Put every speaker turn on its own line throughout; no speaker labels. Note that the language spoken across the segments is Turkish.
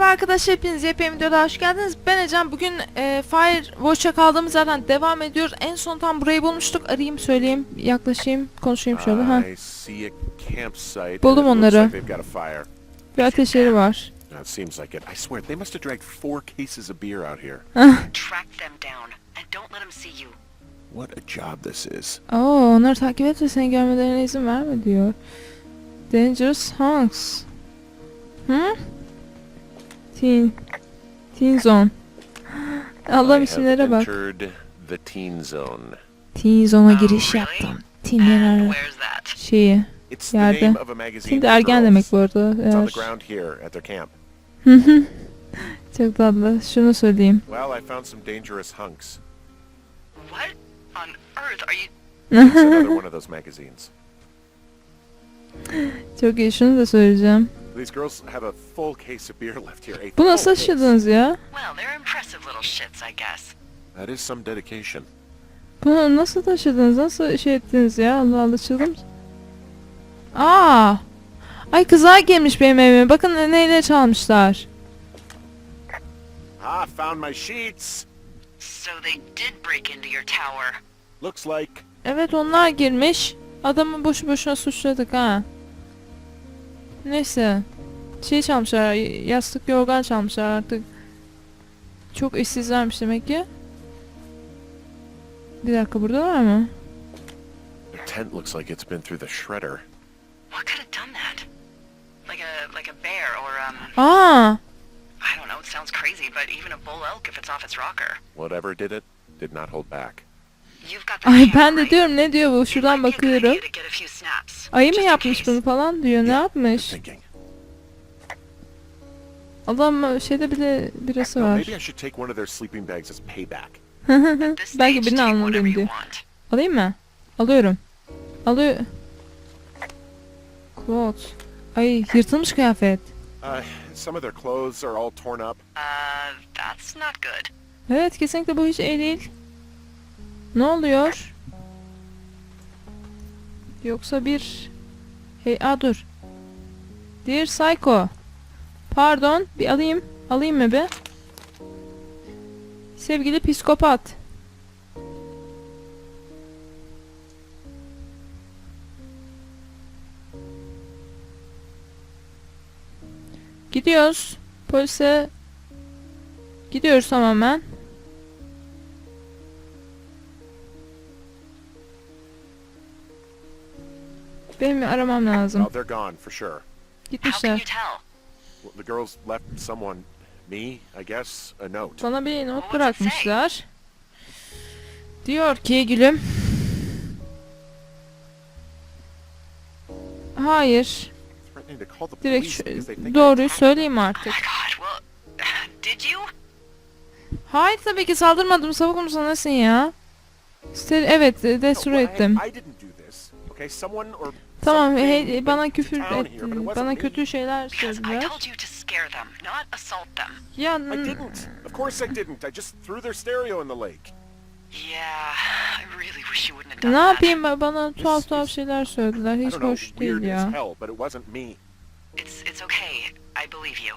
Merhaba arkadaşlar hepiniz yepyeni videoda hoş geldiniz. Ben Ecem. Bugün e, Firewatch'a kaldığımız yerden devam ediyoruz. En son tam burayı bulmuştuk. Arayayım söyleyeyim, yaklaşayım, konuşayım şöyle. Ha. Buldum
it
onları. Bir ateş yeri var.
That seems like it. I swear they must have dragged four cases of beer out here.
Track them down and don't let them see you.
What a job this is.
Oo, onları takip et ve seni görmelerine izin verme diyor. Dangerous Hunks. Hı? Teen. Teen Zone. Allah'ım isimlere
have
bak.
entered the teen zone.
Teen Zone'a
Oh,
giriş yaptım. Teenler
where's that?
şeyi.
It's the
Yerde.
name of a magazine
Teen de ergen demek bu arada. Eğer.
the ground here at their camp.
Çok tatlı. Şunu söyleyeyim.
Well, I found some dangerous hunks.
What on earth are you?
It's another one of those magazines.
Çok iyi. Şunu da söyleyeceğim.
These girls have a full case of beer left here.
Bu nasıl taşıdınız ya?
Well, they're impressive little shits, I guess.
That is some dedication.
Bunu nasıl taşıdınız? Nasıl şey ettiniz ya? Allah Allah çılgın. Aa! Ay kızlar gelmiş benim evime. Bakın neyle çalmışlar.
Ah, found my sheets.
So they did break into your tower.
Looks like
Evet onlar girmiş. Adamı boşu boşuna suçladık ha. Neyse. Şey çalmışlar. Yastık yorgan çalmışlar artık. Çok işsizlermiş demek ki. Bir dakika burada var mı?
their tent looks like it's been through the shredder.
What could have done that? Like a like a bear or um
Aa!
I don't know, it sounds crazy, but even a bull elk if it's off its rocker.
Whatever did it, did not hold back.
You've got the
Ay ben de diyorum ne diyor bu? Şuradan bakıyorum. Ayı mı yapmış bunu falan diyor. Ne yapmış? Adam şeyde bile birası
No,
var. Belki birini almalıyım diyor. Alayım mı? Alıyorum. Alıyor. Clothes. Ay yırtılmış kıyafet.
Some of their clothes are all torn up.
That's not good.
Evet kesinlikle bu hiç iyi değil. Ne oluyor? Yoksa bir... Hey aa dur. Dear Psycho. Pardon bir alayım. Alayım mı bir? Sevgili psikopat. Gidiyoruz. Polise gidiyoruz tamamen. Benim bir aramam lazım.
Oh, they're gone for sure.
How can
Gitmişler.
you tell?
Well, the girls left someone, me, I guess, a note.
Bana bir not bırakmışlar. Diyor ki gülüm. Hayır. Direkt şu- doğruyu söyleyeyim
Oh
artık.
you?
Hayır tabii ki saldırmadım. Savuk musun nesin ya? Evet, destur ettim. Tamam,
went
bana küfür
town here, but it
etti.
wasn't
Bana
me.
kötü şeyler
Because I
söylediler.
told you to scare them, not assault them.
Ya
I didn't. Of course I didn't. I just threw their stereo in the lake.
Yeah, I really wish you wouldn't have done
ne
that.
yapayım bana tuhaf tuhaf şeyler söylediler.
I
Hiç
don't know,
hoş değil
weird as
ya.
hell, but it wasn't me.
It's it's okay. I believe you.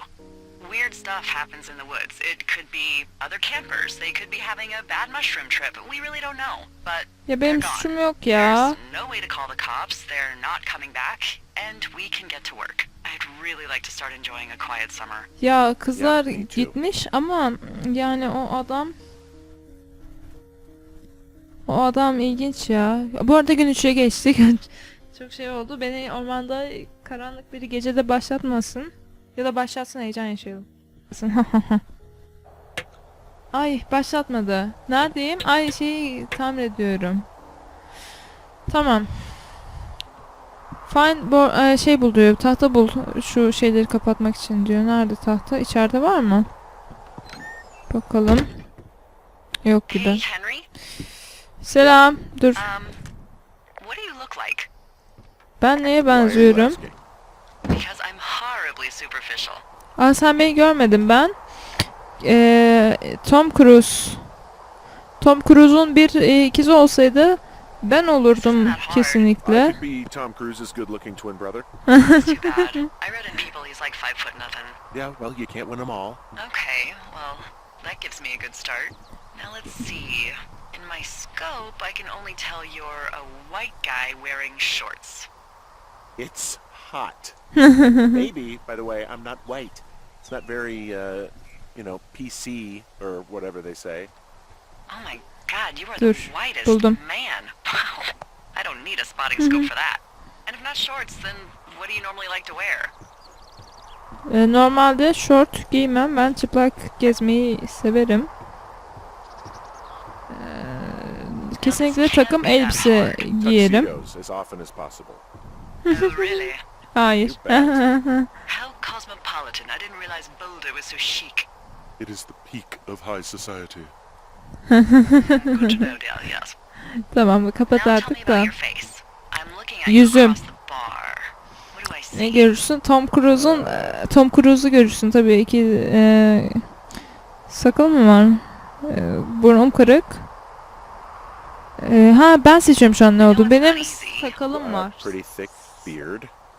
Weird stuff happens in the woods. It could be other campers. They could be having a bad mushroom trip. We really don't know. But
Ya benim
they're gone.
suçum yok ya.
There's no way to call the cops. They're not coming back, and we can get to work. I'd really like to start enjoying a quiet summer.
Ya kızlar
too.
gitmiş ama yani o adam o adam ilginç ya. Bu arada gün 3'e geçtik. Çok şey oldu. Beni ormanda karanlık bir gecede başlatmasın. Ya da başlatsın heyecan yaşayalım. Ay başlatmadı. Neredeyim? Ay şeyi tamir ediyorum. Tamam. Find bo- e, şey bul diyor. Tahta bul. Şu şeyleri kapatmak için diyor. Nerede tahta? İçeride var mı? Bakalım. Yok gibi.
Hey, Henry.
Selam. Dur.
Um, what do you look like?
Ben neye benziyorum?
asking?
Because I'm horribly superficial.
Aa sen beni görmedin ben. Ee, Tom Cruise. Tom Cruise'un bir e, ikizi olsaydı Ben olurdum kesinlikle.
could be Tom Cruise's good-looking twin brother.
It's too bad. I read in People he's like five foot nothing.
Yeah, well, you can't win them all.
Okay, well, that gives me a good start. Now let's see. In my scope, I can only tell you're a white guy wearing shorts.
It's hot. Maybe, by the way, I'm not white. It's not very, uh, you know, PC or whatever they say.
Oh my god, you are
Dur,
the whitest
buldum.
man. Wow. I don't need a spotting scope for that. And if not shorts, then what do you normally like to wear?
Ee, normalde short giymem. Ben çıplak gezmeyi severim. Ee, kesinlikle takım elbise giyerim.
Tuxedos as often as possible.
really?
Hayır.
How cosmopolitan. I didn't realize Boulder was so chic.
It is the peak of high society.
Good to know,
tamam kapat artık da. Yüzüm. Ne görürsün? Tom Cruise'un e, Tom Cruise'u görürsün tabii ki. E, sakal mı var? E, burnum kırık. E, ha ben seçiyorum şu an ne oldu. Benim sakalım var.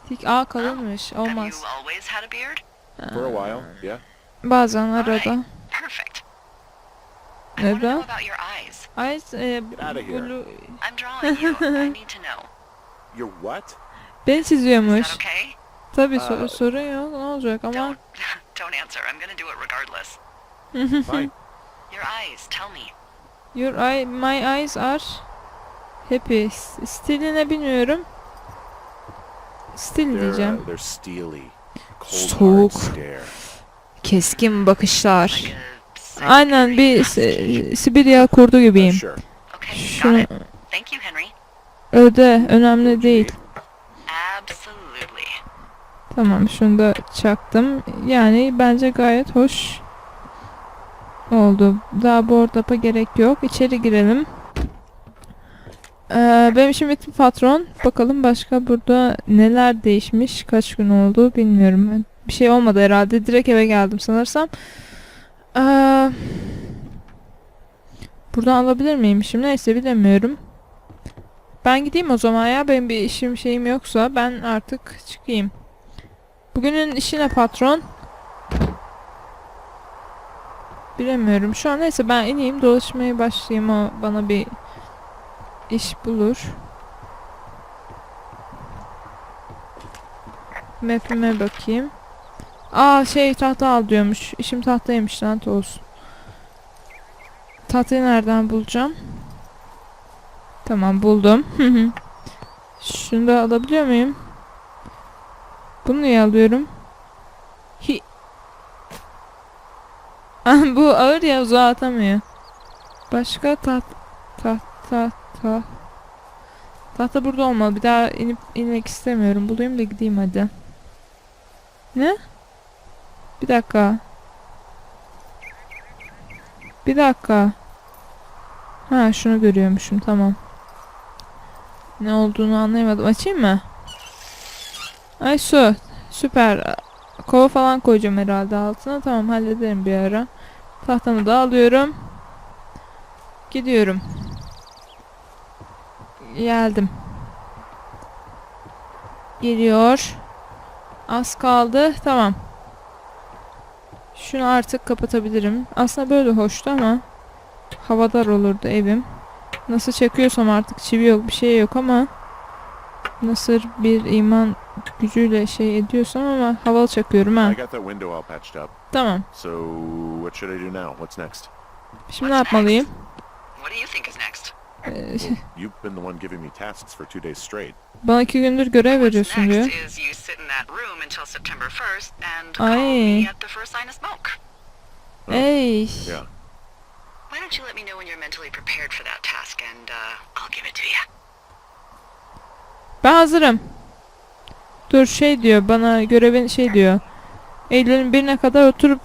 Tik aa kalınmış. Olmaz.
a?
For a while, yeah.
Bazen arada.
Perfect.
Neden?
your.
Ay e, blue-
I'm drawing you. I need to know.
You're what?
beni
Is
çiziyormuş. Tabii
Aa.
sorun yok. Ne olacak ama.
Don't answer. I'm gonna do it regardless.
Fine.
Your eyes. Tell me.
Your eye, my eyes are happy. Stiline bilmiyorum. Stil diyeceğim. Soğuk. Keskin bakışlar. Aynen bir. Si- Sibirya kurdu gibiyim. Şunu öde önemli değil. Tamam şunu da çaktım. Yani bence gayet hoş oldu. Daha board up'a gerek yok. İçeri girelim. Ee, benim işim bitti patron. Bakalım başka burada neler değişmiş. Kaç gün oldu bilmiyorum. Bir şey olmadı herhalde. Direkt eve geldim sanırsam. Ee, buradan alabilir miyim şimdi? Neyse bilemiyorum. Ben gideyim o zaman ya. Benim bir işim şeyim yoksa ben artık çıkayım. Bugünün işi ne patron? Bilemiyorum. Şu an neyse ben ineyim dolaşmaya başlayayım. O bana bir iş bulur. Map'ime bakayım. Aa şey tahta al diyormuş. İşim tahtaymış lanet olsun. Tahtayı nereden bulacağım? Tamam buldum. Şunu da alabiliyor muyum? Bunu niye alıyorum? Hi. Bu ağır ya uzağa atamıyor. Başka taht taht taht taht. Tahta burada olmalı. Bir daha inip inmek istemiyorum. Bulayım da gideyim hadi. Ne? Bir dakika. Bir dakika. Ha şunu görüyormuşum tamam. Ne olduğunu anlayamadım. Açayım mı? Ay su. Süper. Kova falan koyacağım herhalde altına. Tamam hallederim bir ara. Tahtamı da alıyorum. Gidiyorum. Geldim. Geliyor. Az kaldı. Tamam. Şunu artık kapatabilirim. Aslında böyle hoştu ama havadar olurdu evim. Nasıl çekiyorsam artık çivi yok bir şey yok ama nasıl bir iman gücüyle şey ediyorsam ama havalı çakıyorum ha. Tamam.
So, what should I do now? What's next?
Şimdi ne yapmalıyım?
What do you think is next?
You've been the one giving me tasks for two days straight.
bana iki gündür görev veriyorsun diyor.
next is you sit in that room until September 1st and call
Ay.
me at the first sign of smoke.
Oh,
Ey.
Yeah.
Why don't you let me know when you're mentally prepared for that task and uh, I'll give it to you.
Ben hazırım. Dur şey diyor bana görevin şey diyor. Eylül'ün birine kadar oturup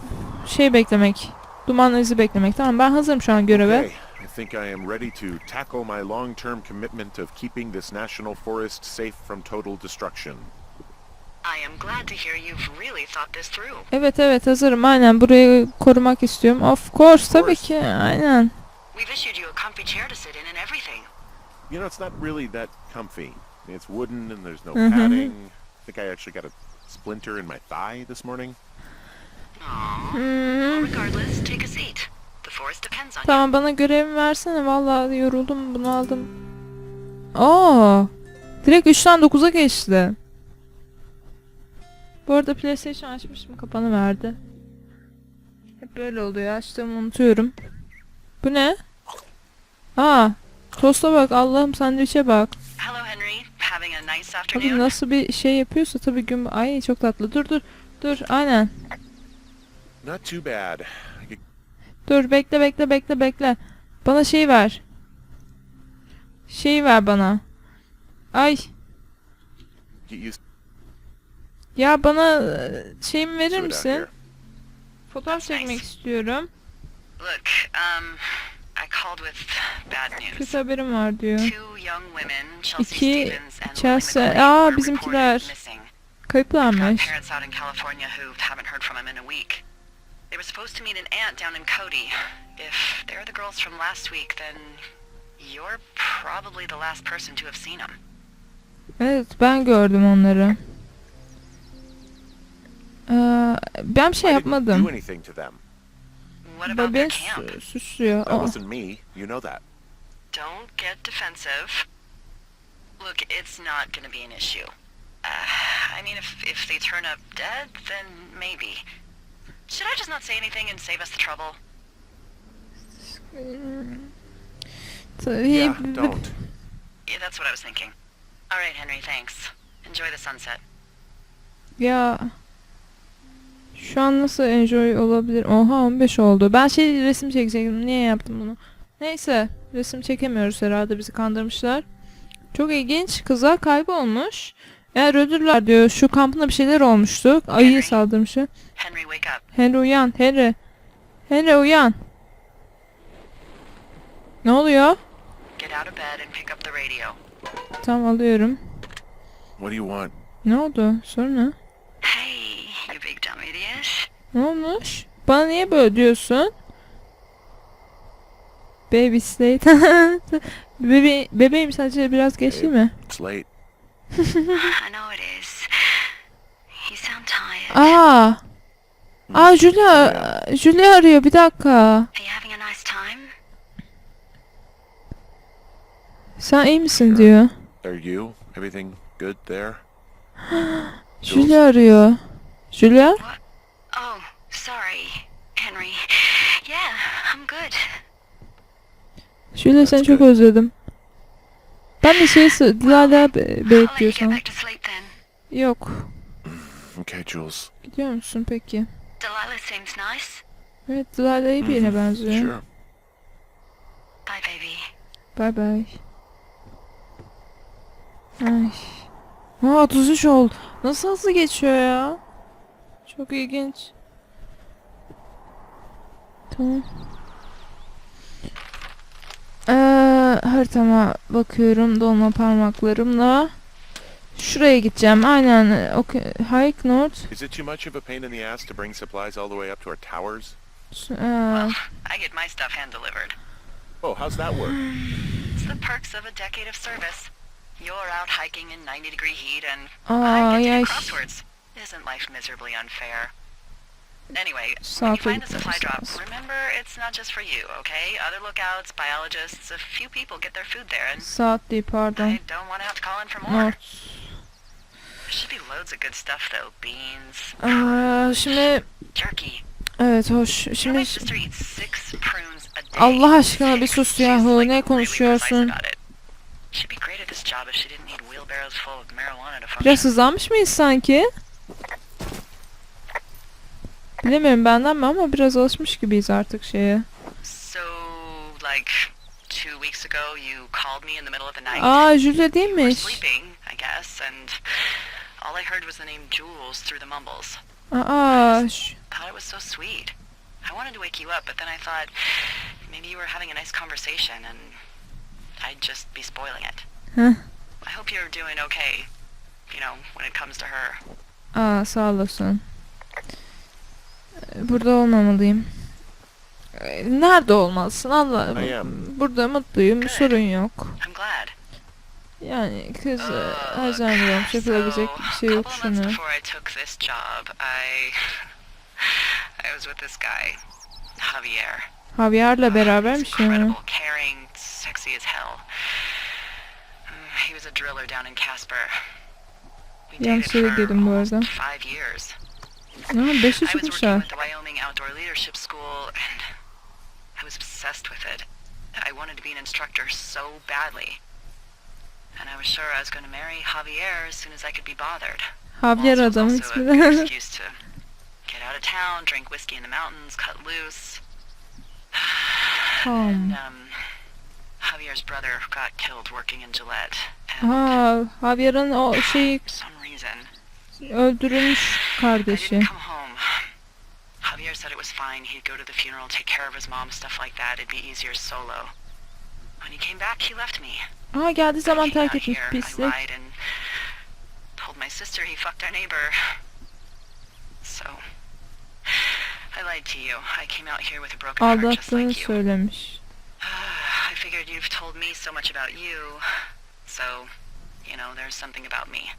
şey beklemek. Duman izi beklemek. Tamam ben hazırım şu an göreve.
Okay. I think I am ready to tackle my long-term commitment of keeping this national forest safe from total destruction.
I am glad to hear you've really thought this through.
Evet evet hazırım aynen burayı korumak istiyorum. Of course tabii ki aynen.
We've issued you a comfy chair to sit in and everything.
you know, it's not really that comfy. It's wooden and there's no
Mhm.
padding. I think I actually got a splinter in my thigh this morning.
Aww.
Hmm.
Well, regardless, take a seat.
Tamam bana görev versene. Vallahi yoruldum bunu aldım. Aa, direkt 3'ten 9'a geçti. Bu arada PlayStation açmıştım kapanı verdi. Hep böyle oluyor. Açtığımı unutuyorum. Bu ne? Aa, tosta bak. Allah'ım sandviçe bak.
Hello, Henry. Having a nice
Tabii nasıl bir şey yapıyorsa tabii gün... Ay çok tatlı. Dur dur. Dur aynen.
Not too bad.
Dur bekle bekle bekle bekle. Bana şey ver. Şey ver bana. Ay ya bana e, şeyimi verir misin? Fotoğraf çekmek istiyorum.
Look, um, I called with bad news.
Kötü haberim var diyor. İki Chelsea- Aa, bizimkiler. Kayıplarmış.
They were supposed to meet an aunt down in Cody. If they're the girls from last week, then you're probably the last person to have seen them.
Evet ben gördüm onları. Ee, ben bir şey
I didn't do
yapmadım.
anything to them.
What about
Ba- Beni
camp?
su- suçluyor.
That wasn't me. You know that.
Don't get defensive. Look, it's not going to be an issue. Uh, I mean, if if they turn up dead, then maybe. Should I just not say anything and save us the trouble?
tabii-
Yeah, don't.
Yeah, that's what I was thinking. All right, Henry, thanks. Enjoy the sunset.
Ya şu an nasıl enjoy olabilir? Oha 15 oldu. Ben şey resim çekecektim. Niye yaptım bunu? Neyse resim çekemiyoruz herhalde bizi kandırmışlar. Çok ilginç. Kızlar kaybolmuş. Eğer öldürürler diyor. Şu kampında bir şeyler olmuştu. Ayıya
Henry.
saldırmışı.
Henry, wake up.
Henry uyan. Henry. Henry uyan. Ne oluyor?
Get out of bed and pick up the radio.
Tam alıyorum.
What do you want?
Ne oldu? Sorun ne?
Hey, you big dumb idiot.
Ne olmuş? Bana niye böyle diyorsun? Baby slate. Bebe bebeğim sadece biraz geç değil mi?
It's late.
Aa. Aa Julia. Julia arıyor bir dakika.
Are you having a nice time?
Sen iyi misin diyor.
Are you? Everything good there?
Julia arıyor. Julia?
Oh, sorry, Henry. Yeah, I'm good.
Julia seni çok özledim. Ben de şey Dilara be-
I'll let you
bekliyor
get
sana.
back to sleep then.
Yok.
Okay, Jules.
Gidiyor musun peki?
Delilah seems nice.
Evet Dilara iyi birine benziyor.
Sure.
Bye, baby.
Bay bay. Ay. Aa 33 oldu. Nasıl hızlı geçiyor ya? Çok ilginç. Tamam. Ee, haritama bakıyorum dolma parmaklarımla. Şuraya gideceğim. Aynen. Okay. Hike North.
Is it too much of a pain in the ass to bring supplies all the way up to our towers?
Ee,
Well, I get my stuff hand delivered.
Oh, how's that work?
It's the perks of a decade of service. You're out hiking in 90 degree heat, and
aa,
I get to do crosswords. Isn't life miserably unfair? Anyway, when you find
çocuklar
supply drop, remember it's not just for you, okay? Other lookouts, biologists, a few people get their food there, and
Saat değil pardon.
I don't want to have to call in for more.
North.
There should be loads of good stuff though. Beans,
Aa, şimdi
jerky.
evet hoş. Şimdi. Allah aşkına bir sus yahu. Ne konuşuyorsun? Biraz hızlanmış mıyız sanki? Bilemiyorum benden mi ama biraz alışmış gibiyiz artık şeye.
So, like, two weeks ago, you called me in the middle of the night.
Aa Julia değilmiş.
sleeping, I guess, and all I heard was the name Jules through the mumbles.
Aa
Thought it was so sweet. I wanted to wake you up, but then I thought maybe you were having a nice conversation, and I'd just be spoiling it.
Huh.
I hope you're doing okay. You know, when it comes to her.
Aa sağ olasın. Burada olmamalıyım. Nerede olmalısın Allah Burada mutluyum.
Good.
Sorun yok. Yani kız oh, her zaman diyorum yapılabilecek so, bir şey yok şunu.
Javier.
Javier'la uh,
beraber
mi
şey şimdi? sexy as hell. Mm, he was a driller down in Casper. We dated for almost.
5
I was working with the Wyoming Outdoor Leadership School, and I was obsessed with it. I wanted to be an instructor so badly. And I was sure I was going to marry Javier as soon as I could be bothered.
Javier
was
adamın
also a good excuse to get out of town, drink whiskey in the mountains, cut loose. And, um, Javier's brother got killed working in Gillette. And
Ha Javier'in o şey
for some reason,
öldürülmüş kardeşi.
didn't come home. Javier said it was fine. He'd go to the funeral, take care of his mom, stuff like that. It'd be easier solo. When he came back, he left me.
Ha geldiği zaman terk etmiş pislik.
told my sister he fucked our neighbor. So, I lied to you. I came out here with a broken heart just like you.
söylemiş.
I figured you've told me so much about you, so, you know, there's something about me.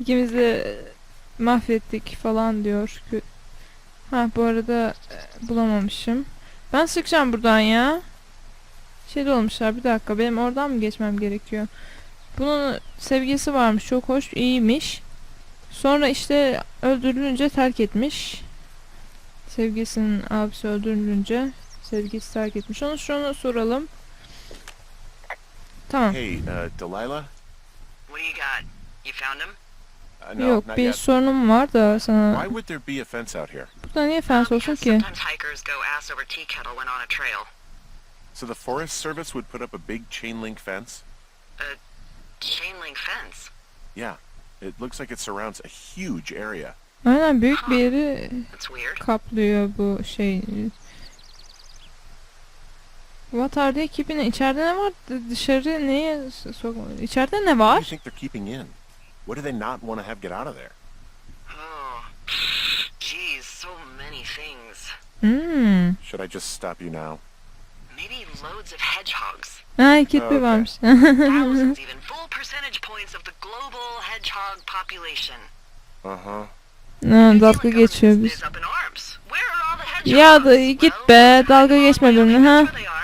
İkimiz de mahvettik falan diyor. Ha bu arada e, bulamamışım. Ben sıkacağım buradan ya. Şeyde olmuşlar bir dakika benim oradan mı geçmem gerekiyor? Bunun sevgisi varmış çok hoş iyiymiş. Sonra işte öldürülünce terk etmiş. Sevgisinin abisi öldürülünce sevgisi terk etmiş. Onu şunu soralım. Tamam.
Hey, uh, Delilah?
What do you got? You found him?
Uh, no,
Yok
not
bir
yet.
sorunum var da sana.
Why would there be a fence out here?
Burada niye fens
Um,
olsun
because
ki?
Sometimes hikers go ass over tea kettle when on a trail.
So the Forest Service would put up a big chain link fence?
Chain link fence.
Yeah. It looks like it surrounds a huge area.
Aynen büyük bir yeri
That's weird.
kaplıyor bu şey. What are they keeping? İçeride ne var? Dışarı neye sok? İçeride ne
What do
var?
you think they're keeping in? What do they not want to have get out of there?
Oh, geez, so many things.
Hmm.
Should I just stop you now?
Maybe loads of hedgehogs.
Ha kirpi
Okay.
varmış.
Thousands even. Full percentage points of the global hedgehog population.
Uh-huh.
ha,
New
dalga
Zealand
geçiyor
government
biz.
is up in arms. Where are all the hedgehogs?
Ya da git
Well,
be dalga geçme benimle ha.
that's where they are.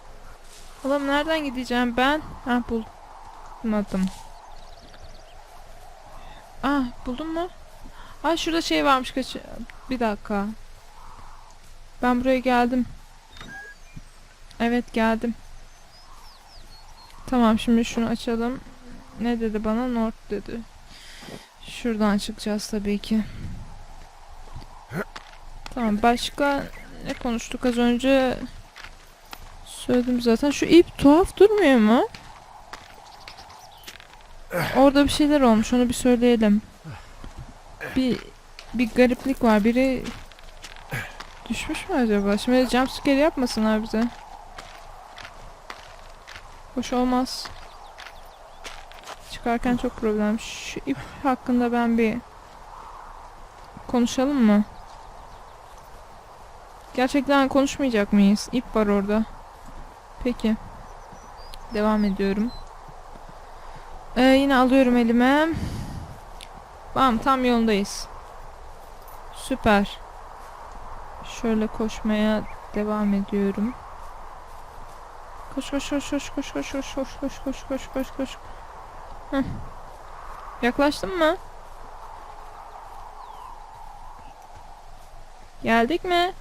Oğlum nereden gideceğim ben? Ha bulmadım. Ah buldum mu? Ay şurada şey varmış kaç... Bir dakika. Ben buraya geldim. Evet geldim. Tamam şimdi şunu açalım. Ne dedi bana? North dedi. Şuradan çıkacağız tabii ki. Tamam başka ne konuştuk az önce? Söyledim zaten. Şu ip tuhaf durmuyor mu? Orada bir şeyler olmuş onu bir söyleyelim. Bir bir gariplik var. Biri düşmüş mü acaba? Şimdi jumpscare yapmasınlar bize. Hoş olmaz. Çıkarken çok problem. Şu ip hakkında ben bir konuşalım mı? Gerçekten konuşmayacak mıyız? İp var orada. Peki. Devam ediyorum. Ee, yine alıyorum elime. Tamam tam yolundayız. Süper. Şöyle koşmaya devam ediyorum. Koş koş koş koş koş koş koş koş koş koş koş koş koş. Heh. Yaklaştın mı? Geldik mi?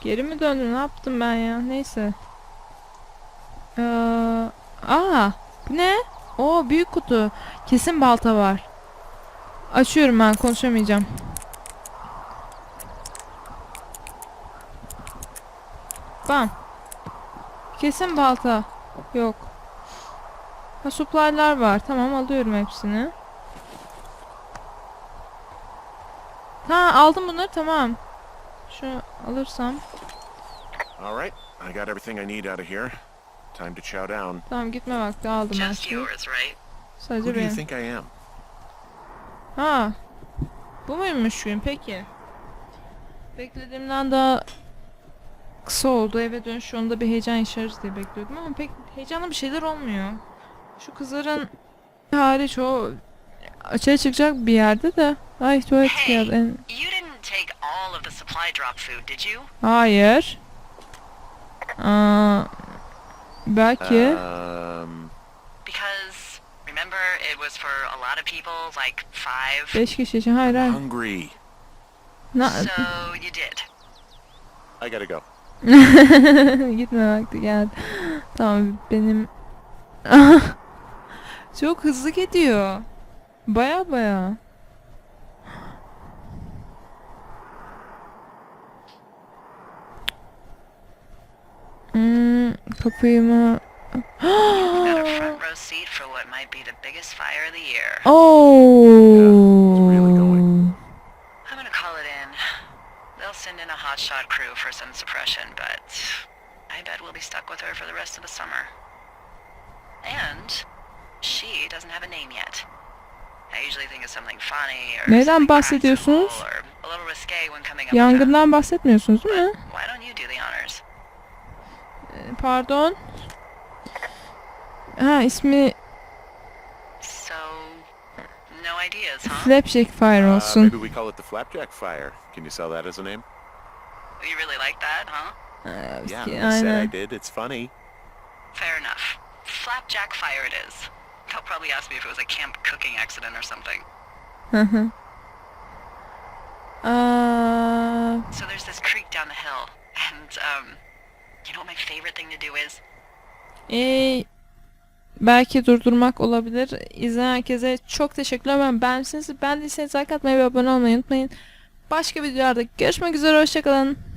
Geri mi döndün? Ne yaptım ben ya? Neyse. Ee, aa, ne? Oo büyük kutu. Kesin balta var. Açıyorum ben konuşamayacağım. Bam. Kesin balta. Yok. Ha supply'lar var. Tamam alıyorum hepsini. Ha aldım bunları tamam. Şunu alırsam.
All right, I got everything I need out of here. Time to chow down.
Tamam gitme vakti aldım her
Just
şeyi.
yours, right?
Sadece
Who do you
benim.
think I am?
Ha. Bu muymuş gün peki? Beklediğimden daha kısa oldu. Eve dönüş yolunda bir heyecan yaşarız diye bekliyordum ama pek heyecanlı bir şeyler olmuyor. Şu kızların hariç o açığa çıkacak bir yerde de. Ay tuvalet
Hey.
kağıdı. En...
You didn't take all of the supply drop food, did you?
Hayır. Aa, belki.
Um,
Because remember, it was for a lot of people, like five.
Beş kişi için. Hayır hayır.
hungry.
Na-
So you did.
I gotta go.
Gitme vakti geldi. Tamam benim çok hızlı gidiyor. Baya baya. Hmm, kapıyı mı?
Got a front row seat for what might be the biggest fire of the year.
Oh.
really going.
I'm gonna call it in. They'll send in a hotshot crew for some suppression, but I bet we'll be stuck with her for the rest of the summer. And she doesn't have a name yet. I usually think of something funny or something
bahsediyorsunuz? Yangından bahsetmiyorsunuz değil mi?
Why don't you do the honors?
Ee, Pardon. Ha ismi
So, no ideas, huh?
Flapjack Fire
Uh,
olsun.
maybe we call it the Flapjack Fire. Can you sell that as a name?
You really like that, huh?
Ee,
Yeah,
ki-
I said I
aynen.
did. It's funny.
Fair enough. Flapjack fire it is. They'll probably ask me if it was a camp cooking accident or something.
Hı hı. Aa,
So there's this creek down the hill, and um, you know what my favorite thing to do is?
e, belki durdurmak olabilir. İzleyen herkese çok teşekkürler. Ben beğenmişsiniz. Beğendiyseniz like atmayı ve abone olmayı unutmayın. Başka videolarda görüşmek üzere. Hoşçakalın.